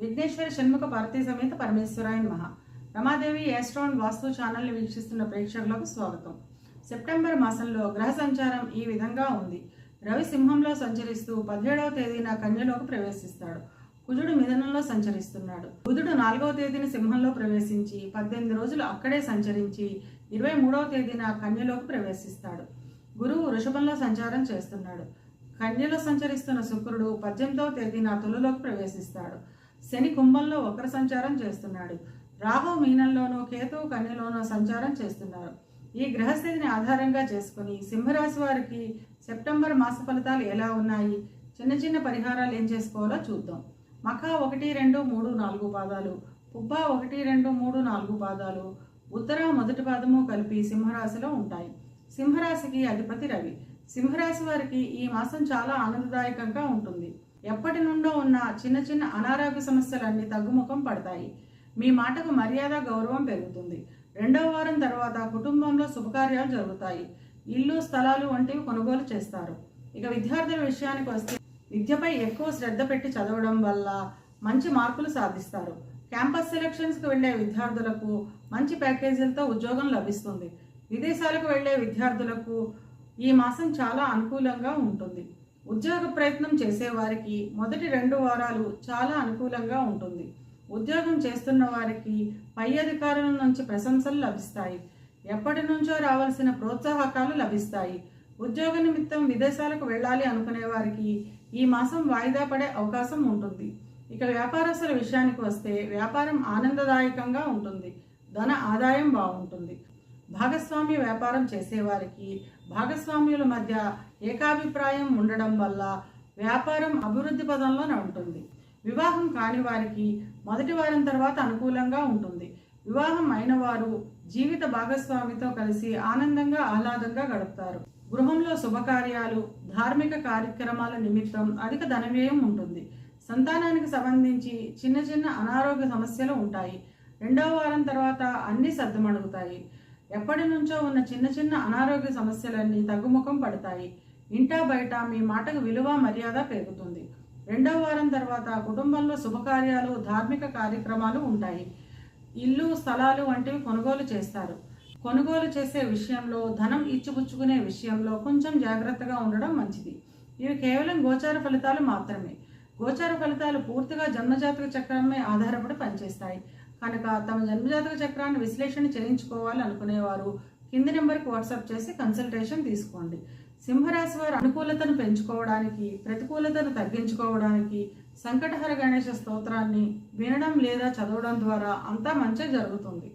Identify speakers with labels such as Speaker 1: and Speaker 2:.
Speaker 1: విఘ్నేశ్వర షణ్ముఖ భారతీ సమేత పరమేశ్వరాయన్ మహా. రమాదేవి యాస్ట్రాన్ వాస్తు ఛానల్ని వీక్షిస్తున్న ప్రేక్షకులకు స్వాగతం. సెప్టెంబర్ మాసంలో గ్రహ సంచారం ఈ విధంగా ఉంది. రవి సింహంలో సంచరిస్తూ పదిహేడవ తేదీన కన్యలోకి ప్రవేశిస్తాడు. కుజుడు మిథునంలో సంచరిస్తున్నాడు. బుధుడు నాలుగవ తేదీన సింహంలో ప్రవేశించి పద్దెనిమిది రోజులు అక్కడే సంచరించి ఇరవై మూడవ తేదీన కన్యలోకి ప్రవేశిస్తాడు. గురువు వృషభంలో సంచారం చేస్తున్నాడు. కన్యలో సంచరిస్తున్న శుక్రుడు పద్దెనిమిదవ తేదీన తులలోకి ప్రవేశిస్తాడు. శని కుంభంలో ఒకరు సంచారం చేస్తున్నాడు. రాహు మీనంలోనూ కేతువు కన్యలోనూ సంచారం చేస్తున్నారు. ఈ గ్రహస్థితిని ఆధారంగా చేసుకుని సింహరాశి వారికి సెప్టెంబర్ మాస ఫలితాలు ఎలా ఉన్నాయి చిన్న చిన్న పరిహారాలు ఏం చేసుకోవాలో చూద్దాం. మఖ ఒకటి రెండు మూడు నాలుగు పాదాలు పుబ్బ ఒకటి రెండు మూడు నాలుగు పాదాలు ఉత్తర మొదటి పాదము కలిపి సింహరాశిలో ఉంటాయి. సింహరాశికి అధిపతి రవి. సింహరాశి వారికి ఈ మాసం చాలా ఆనందదాయకంగా ఉంటుంది. ఎప్పటి నుండో ఉన్న చిన్న చిన్న అనారోగ్య సమస్యలన్నీ తగ్గుముఖం పడతాయి. మీ మాటకు మర్యాద గౌరవం పెరుగుతుంది. రెండవ వారం తర్వాత కుటుంబంలో శుభకార్యాలు జరుగుతాయి. ఇల్లు స్థలాలు వంటివి కొనుగోలు చేస్తారు. ఇక విద్యార్థుల విషయానికి వస్తే విద్యపై ఎక్కువ శ్రద్ధ పెట్టి చదవడం వల్ల మంచి మార్కులు సాధిస్తారు. క్యాంపస్ సెలక్షన్స్కి వెళ్ళే విద్యార్థులకు మంచి ప్యాకేజీలతో ఉద్యోగం లభిస్తుంది. విదేశాలకు వెళ్ళే విద్యార్థులకు ఈ మాసం చాలా అనుకూలంగా ఉంటుంది. ఉద్యోగ ప్రయత్నం చేసేవారికి మొదటి రెండు వారాలు చాలా అనుకూలంగా ఉంటుంది. ఉద్యోగం చేస్తున్న వారికి పై అధికారుల నుంచి ప్రశంసలు లభిస్తాయి. ఎప్పటి నుంచో రావాల్సిన ప్రోత్సాహకాలు లభిస్తాయి. ఉద్యోగ నిమిత్తం విదేశాలకు వెళ్ళాలి అనుకునే వారికి ఈ మాసం వాయిదా పడే అవకాశం ఉంటుంది. ఇక వ్యాపారస్తుల విషయానికి వస్తే వ్యాపారం ఆనందదాయకంగా ఉంటుంది. ధన ఆదాయం బాగుంటుంది. భాగస్వామ్య వ్యాపారం చేసేవారికి భాగస్వామ్యుల మధ్య ఏకాభిప్రాయం ఉండడం వల్ల వ్యాపారం అభివృద్ధి పదంలో ఉంటుంది. వివాహం కాని వారికి మొదటి వారం తర్వాత అనుకూలంగా ఉంటుంది. వివాహం అయిన వారు జీవిత భాగస్వామితో కలిసి ఆనందంగా ఆహ్లాదంగా గడుపుతారు. గృహంలో శుభకార్యాలు ధార్మిక కార్యక్రమాల నిమిత్తం అధిక ధనవ్యయం ఉంటుంది. సంతానానికి సంబంధించి చిన్న చిన్న అనారోగ్య సమస్యలు ఉంటాయి. రెండవ వారం తర్వాత అన్నీ సర్దుమణుగుతాయి ఎప్పటి నుంచో ఉన్న చిన్న చిన్న అనారోగ్య సమస్యలన్నీ తగ్గుముఖం పడతాయి. ఇంటా బయట మీ మాటకు విలువ మర్యాద పెరుగుతుంది. రెండవ వారం తర్వాత కుటుంబంలో శుభకార్యాలు ధార్మిక కార్యక్రమాలు ఉంటాయి. ఇల్లు స్థలాలు వంటివి కొనుగోలు చేస్తారు. కొనుగోలు చేసే విషయంలో ధనం ఇచ్చిపుచ్చుకునే విషయంలో కొంచెం జాగ్రత్తగా ఉండడం మంచిది. ఇవి కేవలం గోచార ఫలితాలు మాత్రమే. గోచార ఫలితాలు పూర్తిగా జన్మజాతక చక్రమే ఆధారపడి పనిచేస్తాయి. కనుక తమ జన్మజాతక చక్రాన్ని విశ్లేషణ చేయించుకోవాలి అనుకునేవారు కింది నెంబర్కి వాట్సాప్ చేసి కన్సల్టేషన్ తీసుకోండి. సింహరాశి వారు అనుకూలతను పెంచుకోవడానికి ప్రతికూలతను తగ్గించుకోవడానికి సంకటహర గణేష స్తోత్రాన్ని వినడం లేదా చదవడం ద్వారా అంతా మంచి జరుగుతుంది.